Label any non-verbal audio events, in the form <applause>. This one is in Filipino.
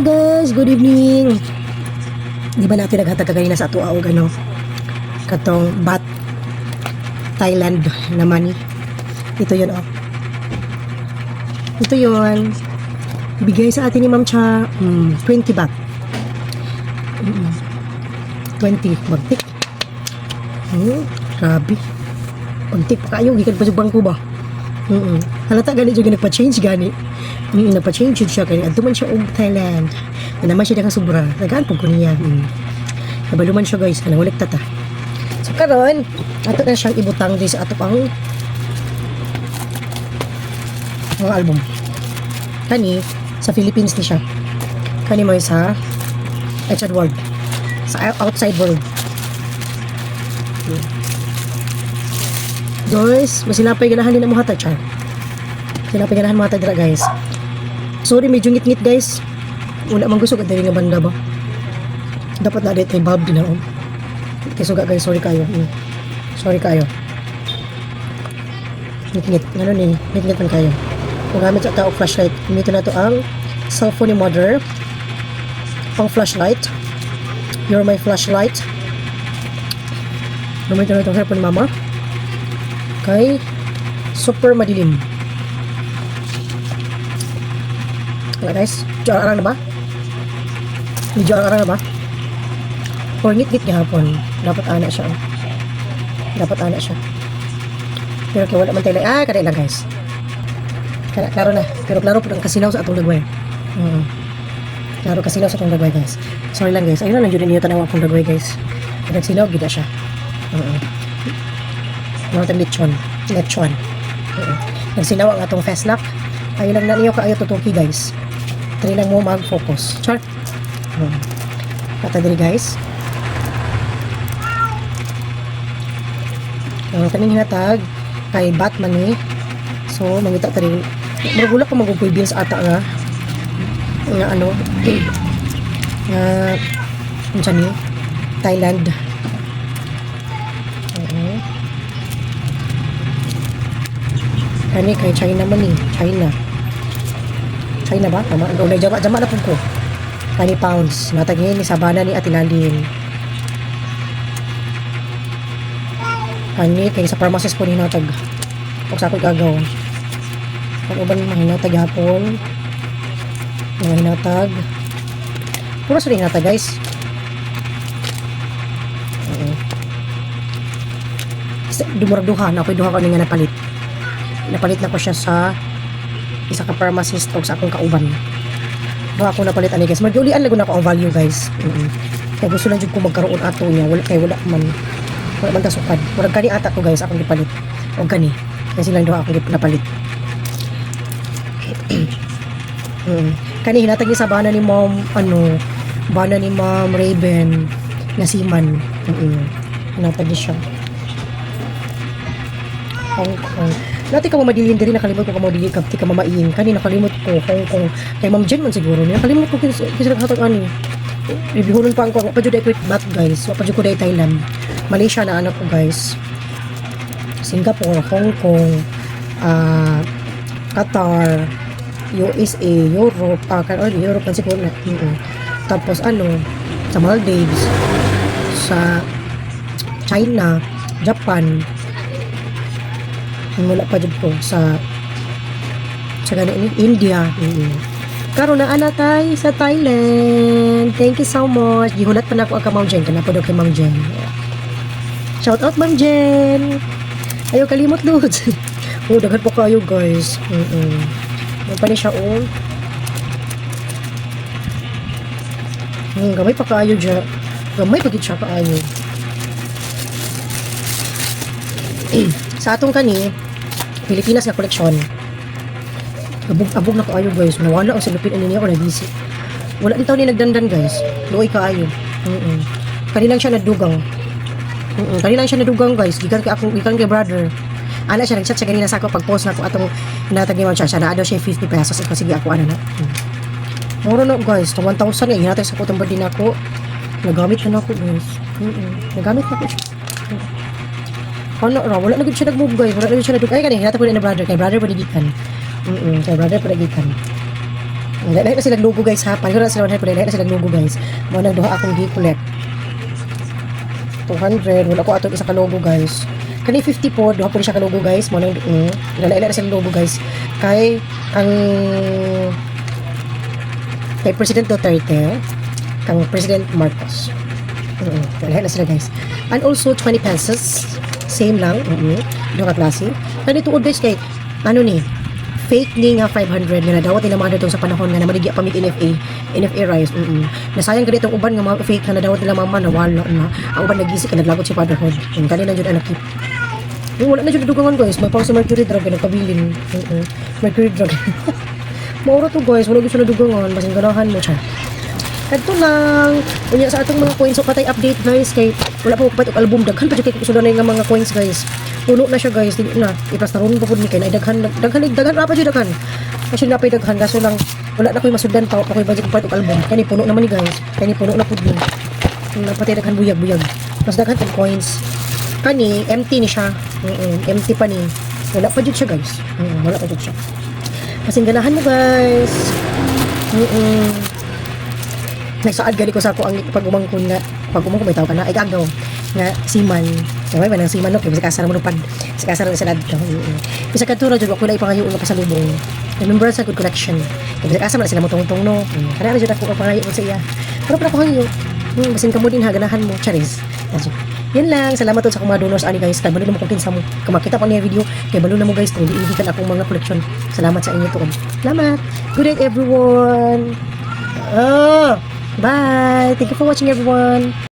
Hello guys, good evening. Di ba natin naghatag kanina sa ato og ano? Katong bat Thailand na money. Ito 'yon oh. Ito 'yon. Ibigay sa atin ni Ma'am Cha mm, 20 baht. Mm, 20 magtik. Hmm, grabe. Untik pa kayo, gikan pa sa bangko ba? Mm Halata gani jud nagpa-change gani. Mm, nagpa-change jud siya kay adto man siya og Thailand. Na naman siya daga sobra. Dagaan pug ko niya. Mm. Siya guys, kanang ulit tata. So karon, ato na siyang ibutang di sa ato pang mga album. Kani sa Philippines ni siya. Kani mo sa outside world. Sa outside world. Guys, masilapay ganahan din ang mga char. Silapay ganahan mga dira guys. Sorry, medyo ngit-ngit guys. Una man gusto ka nga banda ba? Dapat na dito Bob din ako. Kaya suga guys, sorry kayo. Mm. Sorry kayo. Ngit-ngit. Ano ni? Ngit-ngit man kayo. Kung gamit sa tao flashlight, gamitin na to ang cellphone ni mother. Pang flashlight. You're my flashlight. Gamitin na itong cellphone ni mama kay super madilim. Wala guys, medyo arang na ba? Medyo arang na ba? Or ngit-ngit gahapon. Dapat ana siya. Dapat ana siya. Pero kaya wala man tayo. Ah, kada lang guys. Kada, klaro na. Pero klaro po ang kasinaw sa atong dagway. Mm. Klaro kasinaw sa atong dagway guys. Sorry lang guys. Ayun lang yun niyo tanaw akong dagway guys. Nagsilaw, gida siya. Oo. Mga tang lechon. Lechon. Oo. Nagsilaw ang atong fast lock. Ayun lang na niyo kaayo tutuki guys. Try lang mo mag-focus. Char. Oo. Kata diri guys. Ang kaning hinatag kay Batman ni. So, mangita ta rin. Marugula ko mag-upoy bills ata nga. Nga ano. Nga, ano siya ni? Thailand. Kani kay China man ni. China. China ba? Tama. Ano, jama, jama na po ko. Kani pounds. Natagin ni Sabana ni Atilalin. Kani kay sa pharmacist po ni natag. Huwag sa ako'y gagaw. Kung uban mga hinatag hapon. Mga hinatag. Puro sa hinatag guys. Oo. Kasi Dumurag duha na ako'y duha ko nga napalit. Napalit na ko siya sa isa ka pharmacist o sa akong kauban. Duha ako napalit ani guys. Magyulian lago na ako ang value guys. Mm Kaya gusto lang jud ko magkaroon ato niya. Wala kay wala man. Wala man tasukad. Murag kani ata ko guys akong gipalit. O gani. Kaya silang duha akong gip- napalit. <clears throat> mm. Kani hinatag ni sa bana ni mom ano bana ni mom Raven na siman. Mm. Hinatag ni siya. Hong Kong. Dati ka mamadilin diri nakalimot ko ka mo dili ka mamain. Kani nakalimot ko Hong Kong. Kay Ma'am Jen man siguro niya. Nakalimot ko kis kis hatag ani. Reviewon pa ko pa jud ko bat guys. Wa pa ko dai Thailand. Malaysia na anak ko guys. Singapore, Hong Kong, ah Qatar, USA, Europe, ah, kan oh, Europe man siguro na. Mm Tapos ano, sa Maldives, sa China, Japan, wala pa dyan po sa sa ganun, India. Mm. Karon na anak tay sa Thailand. Thank you so much. Gihulat pa na ako ang Ma'am Jen. Kana po daw kay Ma'am Jen. Shout out Ma'am Jen. Ayaw kalimot dudes. <laughs> oh, daghan po kayo guys. Mm -mm. Pa siya oh. Hmm, gamay pa kayo dyan. Gamay pa gid siya kaayo. <clears throat> sa atong kani, Pilipinas nga koleksyon. Abog-abog na kaayo guys. Nawala ang silupin ani niya ako nabisi. Wala din taon ni nagdandan guys. Luoy kaayo. Mm -mm. Kanilang siya nadugang. Mm -mm. Kanilang siya nadugang guys. Gikan kay ako, gikan kay brother. Ana siya nag-chat siya kanina sa ako pag-post na ako atong Ma'am siya. Siya na daw siya 50 pesos. Ikaw sige ako ano na. Mm. Mura na guys. Ito 1,000 eh. Hinatag sa ako itong din ako. Nagamit na ako guys. Mm -mm. Nagamit na ako Ano ra? Wala gud siya nag-move guys. Wala gud siya nag Ay kanina hinatag ko na brother. Kay brother panigikan. Mm -mm. Kay brother panigikan. Lahat na silang logo guys ha. Na sila 100 lahat na silang logo guys. Mo nang duha akong gi-collect. 200 wala ko atong isa ka logo guys. Kani 50 po, duha ni siya ka logo guys. Mo nang mm, na silang logo guys. Kay ang kay President Duterte, kang President Marcos. Mm, lahat na sila guys. And also 20 pesos. Same lang. Mm Duha ka klase. Kani tuod guys kay ano ni fake ni nga 500 nga nadawat nila mga sa panahon nga namaligya pa mig NFA NFA rise mm -mm. nasayang gani itong uban nga mga fake nga nadawat nila mama nawala na ang uban nagisi ka naglagot si fatherhood mm, kani na jud anak yung wala na jud dugangan guys may pang sa mercury drug nga nagpabilin mm -mm. mercury drug <laughs> Maura to guys, wala gusto na dugangan, basing ganahan mo siya. Kadto lang, unya sa atong mga coins, so patay update guys, kay wala pa ko patok album, daghan pa dyan kay na yung mga coins guys. Puno na siya guys, dili na, ipas na ron pa po ni kay, na daghan, daghan, daghan, rapa dyan daghan. Kasi na pa daghan, kaso lang, wala na ko'y masudan pa, pa ko'y budget ko patok album. Kani puno naman ni guys, kani puno na po din. Napatay daghan buyag-buyag. Mas daghan tong coins. Kani, empty ni siya. Mm empty pa ni. Wala pa dyan siya guys. Mm, wala pa dyan siya. Kasing ganahan mo guys. Mm Nagsaad gani ko sa ako ang pag-umangkon nga pag umangkon may tao ka na. Ay gagaw. Nga siman Sabay ba nang siman no? Kay bisa kasar mo no pad bisa kasar sa lad bisa ka tura jud ko na ipangayo nga pasalubong. Remembrance sa good collection kay bisa kasar na sila mo tungtong no? Kana na jud ako pangayo sa iya. Pero para ko hanyo hmm, basin ka mo din ha? Ganahan mo. Charis. Yan lang. Salamat sa akong mga donors ani guys. Kay balo na mo kung kinsa mo. Kung makita pa niya video. Kay balo na mo guys. Kung iibitan akong mga collection. Salamat sa inyo tuon salamat. Good night everyone. Oh Bye! Thank you for watching everyone!